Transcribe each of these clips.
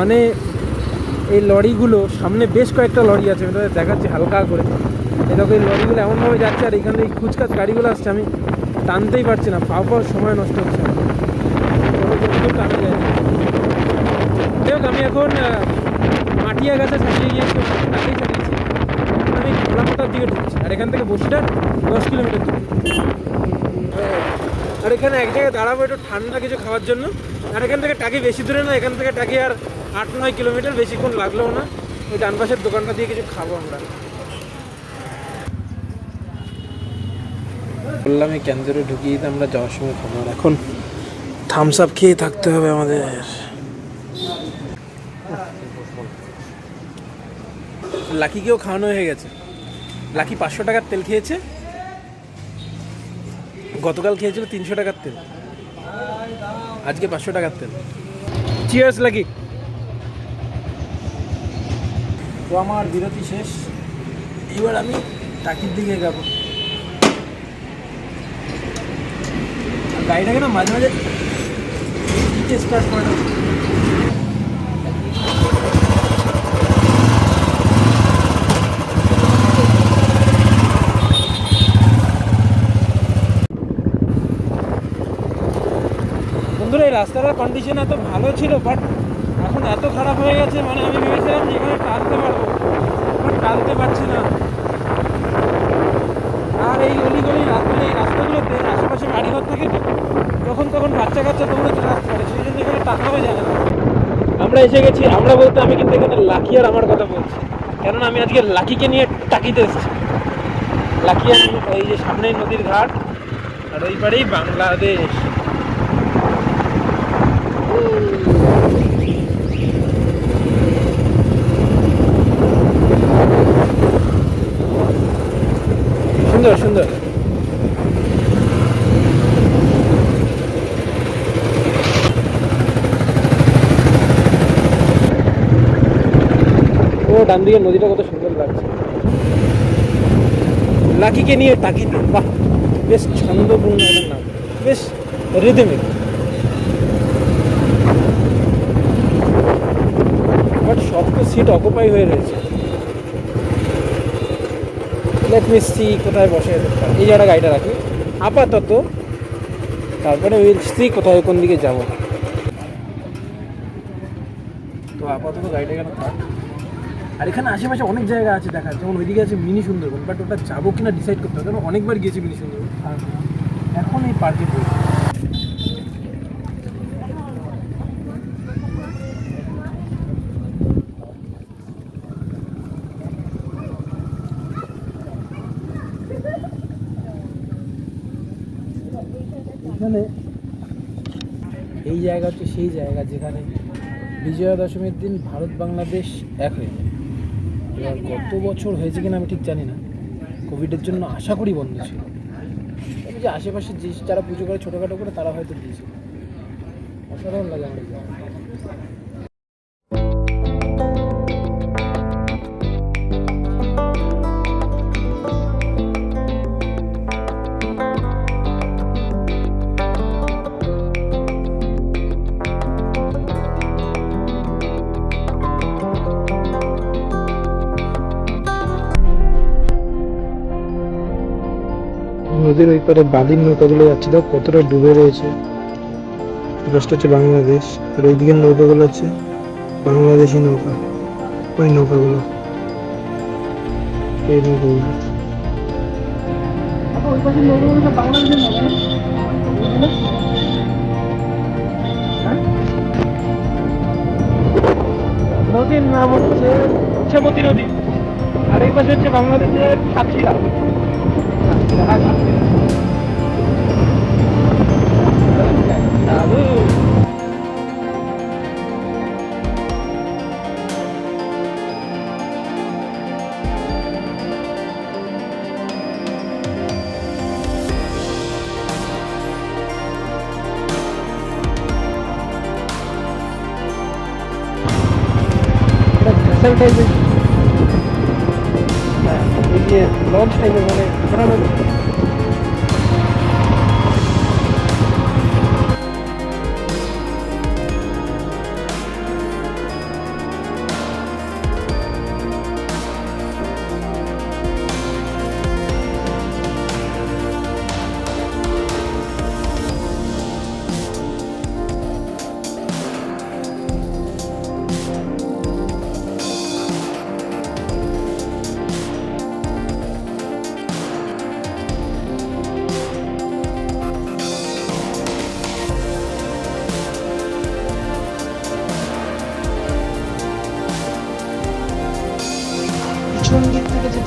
মানে এই লরিগুলো সামনে বেশ কয়েকটা লরি আছে আমি তোমাদের দেখাচ্ছি হালকা করে। দেখো এই লরিগুলো এমনভাবে যাচ্ছে আর এখানে এই কুচকাচ গাড়িগুলো আসছে আমি টানতেই পারছি না পাও পাওয়ার সময় নষ্ট হচ্ছে। টানা হোক, আমি এখন মাটিয়া গাছে ছাড়িয়ে গিয়েছি তাকেই ছাড়িয়েছি আমি খোলাপোতার দিকে ঢুকছি আর এখান থেকে বসিরহাট দশ কিলোমিটার দূর। আর এখানে এক জায়গায় দাঁড়াবো একটু ঠান্ডা কিছু খাওয়ার জন্য। আর এখান থেকে টাকি বেশি দূরে না এখান থেকে টাকি আর আট, নয় কিলোমিটার বেশিক্ষণ লাগলেও না। ওই ডান পাশের দোকানটা দিয়ে কিছু খাব আমরা। বললাম, এই ক্যান্সারে ঢুকিয়ে দিতে আমরা যাওয়ার সময় খাব। আর এখন থামস আপ খেয়ে থাকতে হবে আমাদের। লাকিকেও খাওয়ানো হয়ে গেছে। লাকি পাঁচশো টাকার তেল খেয়েছে। গতকাল খেয়েছিল তিনশো টাকার তেল। আজকে পাঁচশো টাকার তেল। চিয়ার্স লাগি তো আমার বিরতি শেষ। এবার আমি টাকির দিকে যাব। গাড়িটাকে না মাঝে মাঝে স্টার্ট করে বন্ধুরা, এই রাস্তাটার কন্ডিশন এত ভালো ছিল বাট এখন এত খারাপ হয়ে গেছে মানে আমি ভেবেছিলাম যে এখানে টানতে পারব। এখন টানতে পারছি না। আর এই অলিগলি রাস্তা, এই রাস্তাগুলোতে আশেপাশে বাড়িঘর থাকে তো, তখন বাচ্চা কাচ্চা তোমরা চলে আসতে পারে, সেই জন্য এখানে টাকাও জানে না আমরা এসে গেছি, আমরা বলতে আমি কিন্তু এখানে লাকি আর আমার কথা বলছি। কেননা আমি আজকে লাকিকে নিয়ে টাকিতে এসেছি। লাকি আর ওই যে সামনেই নদীর ঘাট, আর ওই পারেই বাংলাদেশ। সুন্দর সুন্দর। ডান দিকে নদীটা কত সুন্দর লাগছে। লাকিকে নিয়ে টাকিতে বাহ, বেশ ছন্দপূর্ণ একটা নাম, বেশ রিদমিক বাট সব তো সিট অকুপাই হয়ে রয়েছে। লেট মিস্ত্রি কোথায় বসে এই জায়গাটা গাড়িটা রাখি। আপাতত তারপরে স্ত্রী কোথায় কোন দিকে যাব। তো আপাতত গাড়িটা কেন আর এখানে আশেপাশে অনেক জায়গা আছে দেখা, যেমন ওইদিকে আছে মিনি সুন্দরবন বাট ওটা যাব কিনা ডিসাইড করতে হবে, কারণ অনেকবার গিয়েছি মিনি সুন্দরবন। এখন এই পার্কে এখানে এই জায়গা হচ্ছে সেই জায়গা যেখানে বিজয়া দশমীর দিন ভারত বাংলাদেশ এক হয়ে এবার কত বছর হয়েছে কিনা আমি ঠিক জানি না। কোভিডের জন্য আশা করি বন্ধ ছিল। তবে যে আশেপাশে যে যারা পুজো করে ছোটোখাটো করে তারা হয়তো দিয়েছিল অসাধারণ লাগে আমার নদীর ওই পারে বালির নৌকাগুলো যাচ্ছে দেখো কতটা ডুবে রয়েছে। রাষ্ট্র হচ্ছে বাংলাদেশ আর ওই দিকের নৌকাগুলো আছে বাংলাদেশি নৌকা। ওই নৌকাগুলো। এই নৌকাগুলো। নদীর নাম হচ্ছে ইচ্ছামতি নদী। আর এই পাশে হচ্ছে বাংলাদেশের সাতক্ষীরা দাদু ভেসেল টাইপের হ্যাঁ এই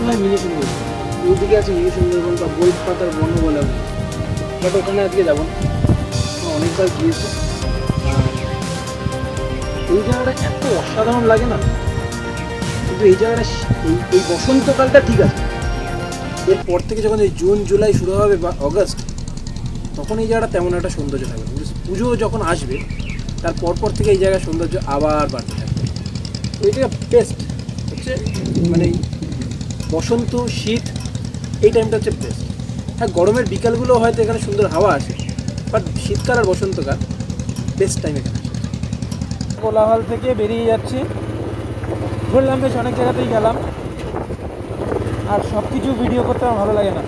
যে লঞ্চ টাইপের মানে সুন্দরবন ওইদিকে আছে মিনি সুন্দরবন বা বই পাতার বন বলে বাট ওখানে আজকে যাব না। অনেকবার গিয়েছি। এই জায়গাটা এত অসাধারণ লাগে না? কিন্তু এই জায়গাটা এই বসন্তকালটা ঠিক আছে। এরপর থেকে যখন এই জুন, জুলাই শুরু হবে বা অগস্ট, তখন এই জায়গাটা তেমন একটা সৌন্দর্য থাকবে পুজো যখন আসবে, তার পরপর থেকে এই জায়গার সৌন্দর্য আবার বাড়তে থাকবে। তো এই জায়গা বেস্ট হচ্ছে মানে বসন্ত, শীত, এই টাইমটা হচ্ছে বেস্ট হ্যাঁ গরমের বিকালগুলো হয়তো এখানে সুন্দর হাওয়া আসে বাট শীতকাল আর বসন্তকাল বেস্ট টাইম এখানে কোলাহল থেকে বেরিয়ে যাচ্ছি। ঘুরলাম বেশ অনেক জায়গাতেই গেলাম। আর সব কিছু ভিডিও করতে আমার ভালো লাগে না।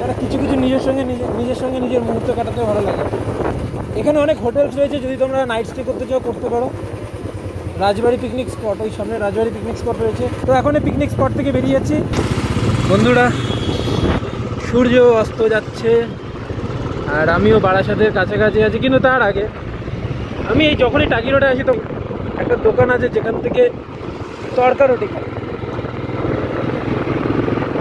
তারা কিছু কিছু নিজের সঙ্গে নিজে, নিজের সঙ্গে নিজের মুহূর্ত কাটাতে ভালো লাগে। এখানে অনেক হোটেলস রয়েছে, যদি তোমরা নাইট স্টে করতে চাও, করতে পারো। রাজবাড়ি পিকনিক স্পট ওই সামনে রাজবাড়ি পিকনিক স্পট রয়েছে। তো এখন এই পিকনিক স্পট থেকে বেরিয়ে যাচ্ছি। বন্ধুরা, সূর্য অস্ত যাচ্ছে, আর আমিও বারাসাতের কাছাকাছি আছি, কিন্তু তার আগে আমি এই যখনই টাকি রোডে আসি তো একটা দোকান আছে, যেখান থেকে তড়কা রুটি খাই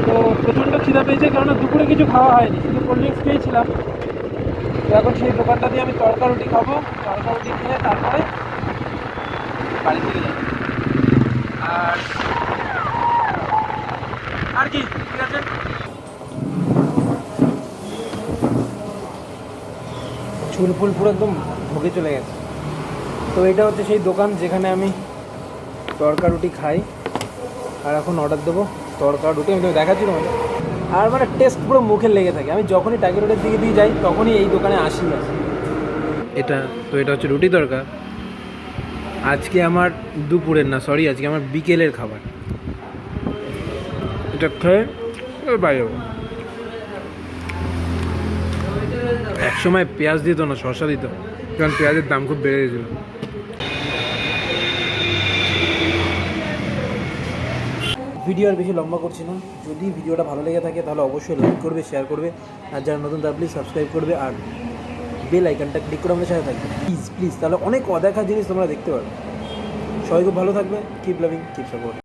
তো প্রচণ্ড খিদা পেয়েছে, কেননা দুপুরে কিছু খাওয়া হয়নি, শুধু কোল্ড ড্রিঙ্কস খেয়েছিলাম। তো এখন সেই দোকানটা দিয়ে আমি তড়কা রুটি খাব তড়কা রুটি খেয়ে তারপরে বাড়ি থেকে যাব। আর আর কি? ঠিক আছে? চুল ফুল পুরো একদম ভোগে চলে গেছে। তো এটা হচ্ছে সেই দোকান যেখানে আমি তড়কা রুটি খাই। আর এখন অর্ডার দেবো তড়কা রুটি। আমি তোকে দেখাচ্ছি তোমাকে আর মানে টেস্ট পুরো মুখে লেগে থাকে। আমি যখনই টাইগার রোডের দিকে দিয়ে যাই তখনই এই দোকানে আসি আসি এটা তো এটা হচ্ছে রুটি তড়কা আজকে আমার দুপুরের না সরি আজকে আমার বিকেলের খাবার। এটা খেয়ে বাইরে যাব। এক সময় পেঁয়াজ দিত না, শসা দিত, কারণ পেঁয়াজের দাম খুব বেড়ে গেছিল। ভিডিও আর বেশি লম্বা করছি না। যদি ভিডিওটা ভালো লেগে থাকে, তাহলে অবশ্যই লাইক করবে শেয়ার করবে। আর যারা নতুন তারা প্লিজ সাবস্ক্রাইব করবে। আর বেল আইকনটা ক্লিক করে আমাদের সাথে থাকবে। প্লিজ প্লিজ তাহলে অনেক অদেখা জিনিস তোমরা দেখতে পারবে। সবাই খুব ভালো থাকবে। Keep loving keep support